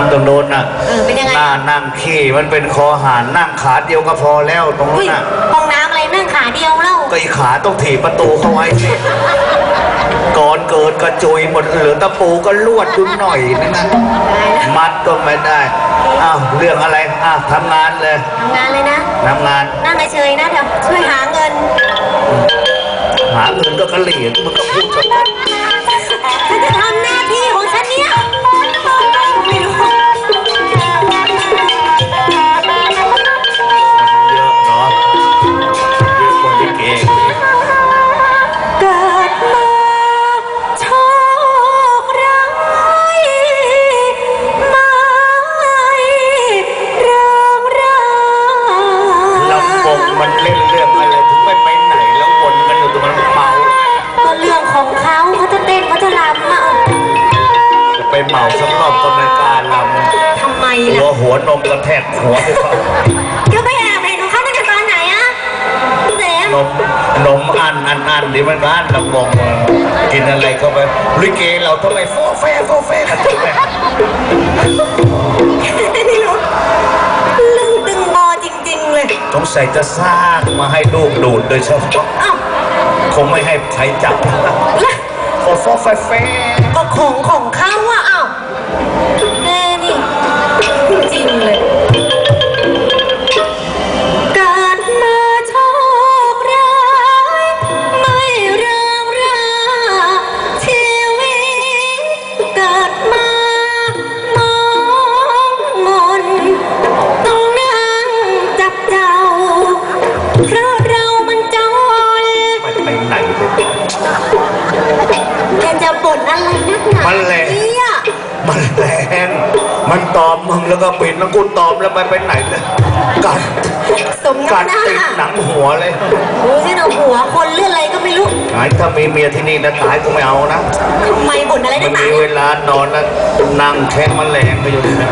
นั่งตรงโน้นน่ะเออเป็นยังไง หน้านั่งขี้มันเป็นคอหานนั่งขาเดียวก็พอแล้วตรงอุ้นู้ยนน่ะห้องน้ำอะไรนั่งขาเดียวเล่าก็อีขาต้องถีบประตูเข้าไว้สิก่อนเกิดกระจุยหมดเหลือตะปูก็ลวดดูหน่อยนั่นนะมัดก็ไม่ได้อ้าวเรื่องอะไรอ้าวทำงานเลยทำงานเลยนะ ทำงาน นั่งเฉยๆนะเดี๋ยวช่วยหาเงิน หาเงินก็กระเหลี่ยงมันก็พูด จะไปเมาสักรอบก็ไม่กล้าลำทำไมหัวล่ะหัวนมกระแทกหัวให้เขาก็ไปแอบเห็นของเขาตั้งแต่ตอนไหนอะพี่เสมนมนมอันอันอันเดี๋ยวมันก็อันลำวงกินอะไรเข้าไปลิเกเราทำไมโฟแฟโฟแฟกันจังเลยไม่รู้เรื่องดึงบอจริง ๆ เลยสงสัยจะสร้างมาให้ลูกดูดโดยเฉพาะอ้าวคงไม่ให้ใครจับแล้วโฟโฟแฟแฟก็ของของ เพราะเรามันจนไม่ไปไหนเลย แกจะบ่นอะไรนักหนามันแหละ เนี่ยมันแรงมันตอบมึงแล้วก็ปิดแล้วกูตอบแล้วไปไปไหนเลยกัดสมกัดน้ำหน้าติดหนังหัวเลยดูสินะหัวคนเลือดอะไรก็ไม่รู้หายถ้ามีเมียที่นี่นะตายกูไม่เอานะ ทำไมบ่นอะไรนัมักนหนามีเวลานอนนะนั่งแค่แมลงไปอยู่นี่นะ